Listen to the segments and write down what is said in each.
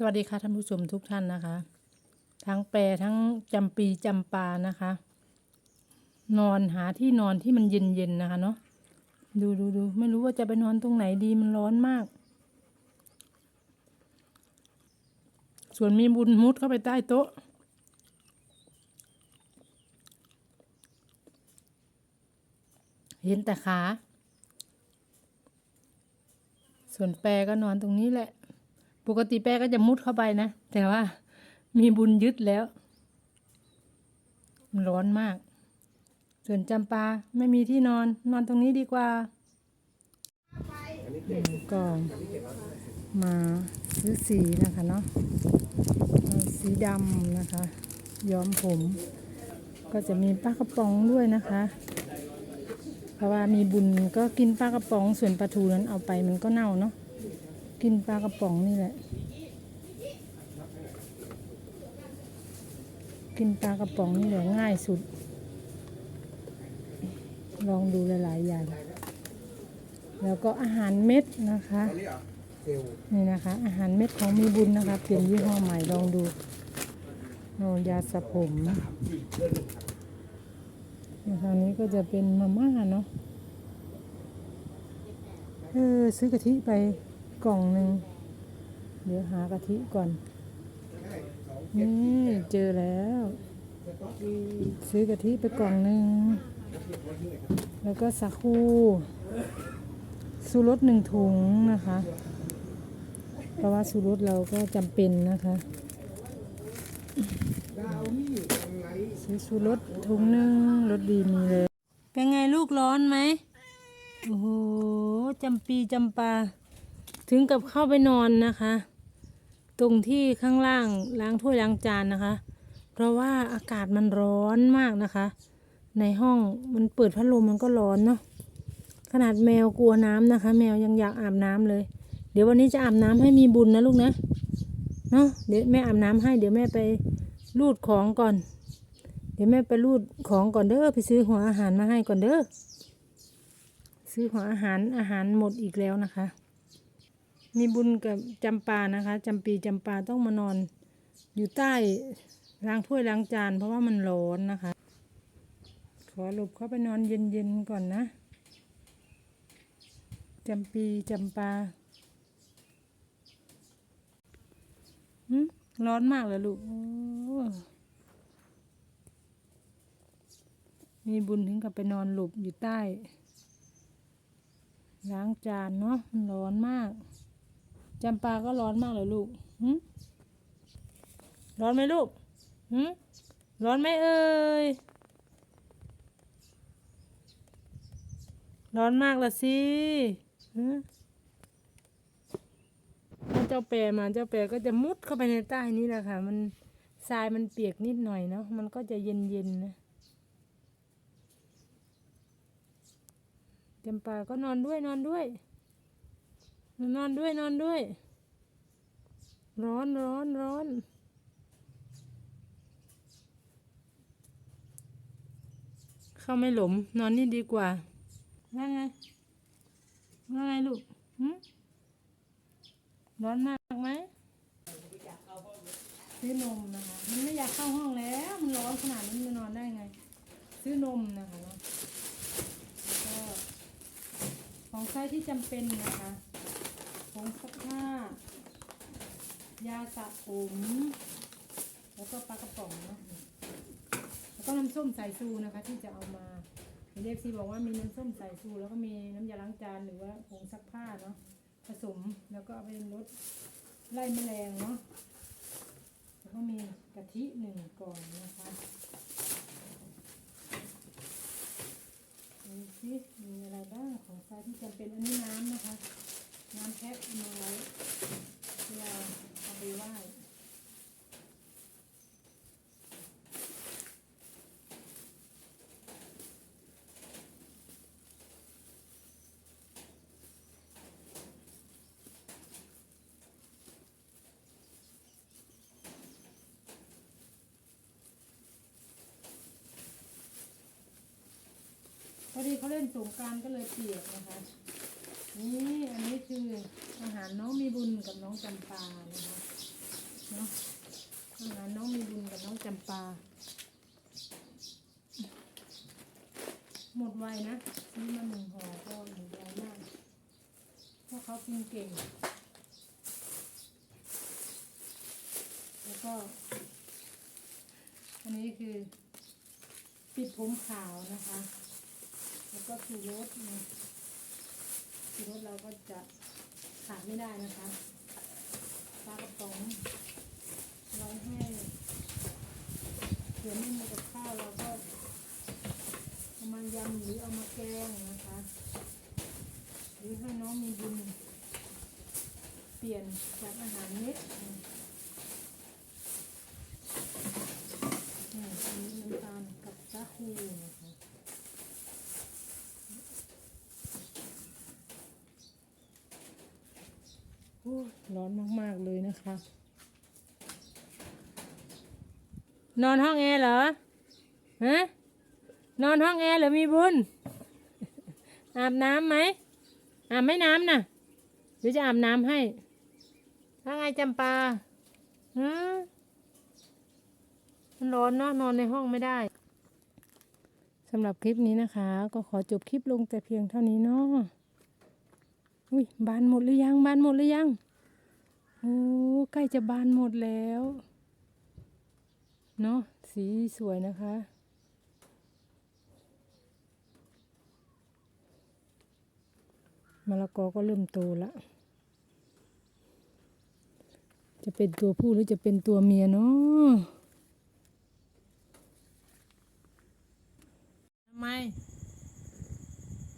สวัสดีค่ะท่านผู้ชมทุกท่านนะคะ ทั้งแปรทั้งจำปีจำปานะคะ นอนหาที่นอนที่มันเย็นๆนะคะเนาะดูดูดูไม่รู้ว่าจะไปนอนตรงไหนดีมันร้อนมาก ส่วนมีบุญมุดเข้าไปใต้โต๊ะ เห็นแต่ขา ส่วนแปรก็นอนตรงนี้แหละ ปกติแปรก็จะมุดเข้าไปนะ แต่ว่ามีบุญยึดแล้ว ร้อนมาก ส่วนจำปาไม่มีที่นอน นอนตรงนี้ดีกว่าอืมก็มาซื้อสีนะคะเนาะสีดำนะคะ ย้อมผม ก็จะมีปลากระป๋องด้วยนะคะ เพราะว่ามีบุญก็กินปลากระป๋องส่วนปลาทูนั้นเอาไปมันก็เน่าเนาะ กินปลากระป๋องนี่แหละ กินปลากระป๋องนี่แหละง่ายสุด ลองดูหลายๆอย่าง แล้วก็อาหารเม็ดนะคะ นี่นะคะ อาหารเม็ดของมีบุญนะคะ เปลี่ยนยี่ห้อใหม่ลองดูโนยาสระผมในทางนี้ก็จะเป็นมาม่าเนาะ เออซื้อกะทิไป กล่องหนึ่งเดี๋ยวหากะทิก่อน นี่เจอแล้ว ซื้อกะทิไปกล่องหนึ่ง แล้วก็สาคูสูรสหนึ่งถุงนะคะ เพราะว่าสูรสเราก็จำเป็นนะคะซื้อสูรสถุงหนึ่งรสดีมีเลย เป็นไงลูกร้อนไหมโอ้โหจำปีจำปา ถึงกับเข้าไปนอนนะคะ ตรงที่ข้างล่างล้างถ้วยล้างจานนะคะ เพราะว่าอากาศมันร้อนมากนะคะ ในห้องมันเปิดพัดลมมันก็ร้อนเนาะขนาดแมวกลัวน้ำนะคะ แมวยังอยากอาบน้ำเลย เดี๋ยววันนี้จะอาบน้ำให้มีบุญนะลูกนะเนาะเดี๋ยวแม่อาบน้ำให้เดี๋ยวแม่ไปรูดของก่อน เดี๋ยวแม่ไปรูดของก่อนเด้อไปซื้อหัวอาหารมาให้ก่อนเด้อซื้อหัวอาหารอาหารหมดอีกแล้วนะคะ มีบุญกับจำปานะคะจำปีจำปาต้องมานอนอยู่ใต้ล้างถ้วยล้างจาน เพราะว่ามันร้อนนะคะ ขอหลบเข้าไปนอนเย็นๆก่อนนะจำปีจำปาร้อนมากเลยลูกมีบุญถึงกับไปนอนหลบอยู่ใต้ ล้างจานเนาะมันร้อนมาก จำปาก็ร้อนมากเลยลูกร้อนไหมลูกร้อนไหมเอ่ย ร้อนมากละสิถ้าเจ้าแปรมาเจ้าแปรก็จะมุดเข้าไปในใต้นี้แหละค่ะ มันทรายมันเปียกนิดหน่อยเนาะ มันก็จะเย็นเย็นๆนะจำปาก็นอนด้วยนอนด้วย นอนด้วยนอนด้วย ร้อนร้อนร้อนเข้าไม่หลมนอนนี่ดีกว่าว่าไงว่าไงลูกหึร้อนมากไหมซื้อนมนะคะ มันไม่อยากเข้าห้องแล้ว มันร้อนขนาดนี้มันนอนได้ไง ซื้อนมนะคะแล้วก็ของใช้ที่จำเป็นนะคะ งซักผ้า ยาสระผมแล้วก็ปลากระป๋องเนาะแล้วก็น้ำส้มสายชูนะคะ ที่จะเอามาเรียกซีบอกว่ามีน้ำส้มสายชูแล้วก็มีน้ำยาล้างจานหรือว่าผงซักผ้าเนาะผสมแล้วก็เอาไปลดไล่แมลงเนาะแล้วก็มีกะทิหนึ่งก่อนนะคะดูสิมีอะไรบ้างของใช้ที่จำเป็นอันนี้นะคะน้ำแพ็คเอามาไว้เวลาเอาไปไหว้พ อดีเขาเล่นสงกรารก็เลยเปียกนะคะ นี่อันนี้คืออาหารน้องมีบุญกับน้องจำปานะคะเนาะอาหารน้องมีบุญกับน้องจำปา หมดไวนะซื้อมาหนึ่งห่อก็หนึ่งไวมากเพราะเขากินเก่ง แล้วก็ อันนี้คือปิดผมขาวนะคะ แล้วก็สูรสนะสูรสเราก็จะขาดไม่ได้นะคะปลากระป๋องไว้ให้เผื่อไม่มีกับข้าวเราก็เอามายำหรือเอามาแกงนะคะ หรือให้น้องมีบุญเปลี่ยนจากอาหารเม็ดนะนี่อันนี้น้ำตาลกับสาคูนะคะ โอ้ย ร้อนมาก ๆ เลยนะคะ นอนห้องแอร์เหรอฮะนอนห้องแอร์เหรอมีบุญ อาบน้ำไหมอาบไม่น้ำนะ่ะหรือจะอาบน้ำให้ถ้าไงจำปาฮะมันร้อนเนาะนอนในห้องไม่ได้สำหรับคลิปนี้นะคะ ก็ขอจบคลิปลงแต่เพียงเท่านี้เนาะอุ้ยบานหมดหรือยังบานหมดหรือยัง โอ้ใกล้จะบานหมดแล้ว เนาะสีสวยนะคะ มะละกอก็เริ่มโตแล้วจะเป็นตัวผู้หรือจะเป็นตัวเมียเนาะทำไม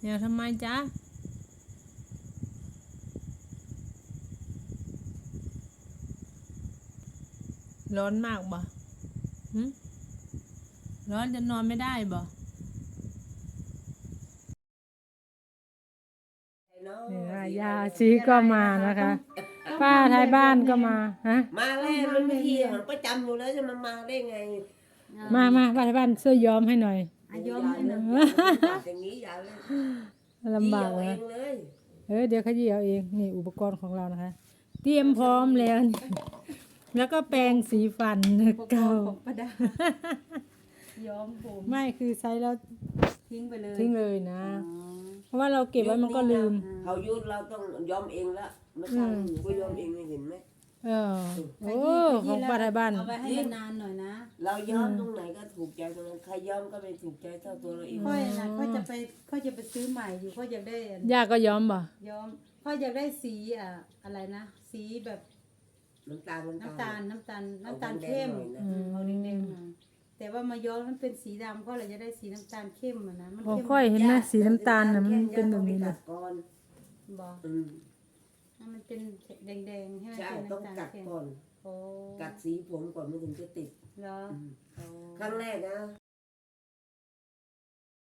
เดี๋ยวทำไมจ๊ะ ร้อนมากบ่หึร้อนจะนอนไม่ได้บ่เนี่ยยาชีก็มานะคะ ป้าไทยบ้านก็มาฮะมาแล้วมันไม่ทีมันประจำอยู่แล้วจะมันมาได้ไงมามาป้าไทยบ้านช่วยย้อมให้หน่อยอายอมให้หนึ่งอย่างนี้อย่าเลยลำบากเอนะงเลยเออเดี๋ยวขยี้เอาเองนี่อุปกรณ์ของเรานะคะ เตรียมพร้อมแล้วนี่ แล้วก็แปรงสีฟันเก่าประดา ย้อมผมไม่คือใช้แล้วทิ้งไปเลยทิ้งเลยนะเพราะว่าเราเก็บไว้มันก็ลืม เขายุดเราต้องยอมเองละไม่ทำหนูก็ยอมเองไม่เห็นไหม เออโอ้ของป้าไทยบ้าน เอาไว้ให้นานๆหน่อยนะเรายอมตรงไหนก็ถูกใจตรงนั้นใครยอมก็ไม่ถูกใจเท่าตัวเราเองค่อยนะค่อยจะไปค่อยจะไปซื้อใหม่อยู่ค่อยอยากได้ย่าก็ย้อมบ่ย้อมค่อยอยากได้สีอะอะไรนะ สีแบบ น้ำตาลน้ำตาลน้ำตาลน้ำตาลเข้มเอาแดงๆหน่อยนะเอาแดงๆหน่อยแต่ว่ามาย้อมมันเป็นสีดำก็เลยจะได้สีน้ำตาลเข้มอะนะมันของเข้มค่อยเห็นไหมสีน้ำตาลนะมันเป็นแบบนี้เลเลยยก่อนบอกอืมให้มันเป็นแดงๆให้มันใช่เป็นต้องน้ำตาลกัดเข้มก่อน โอ้กัดสีผมก่อนมันถึงจะติดเหรออืมโอ้ครั้งแรกนะ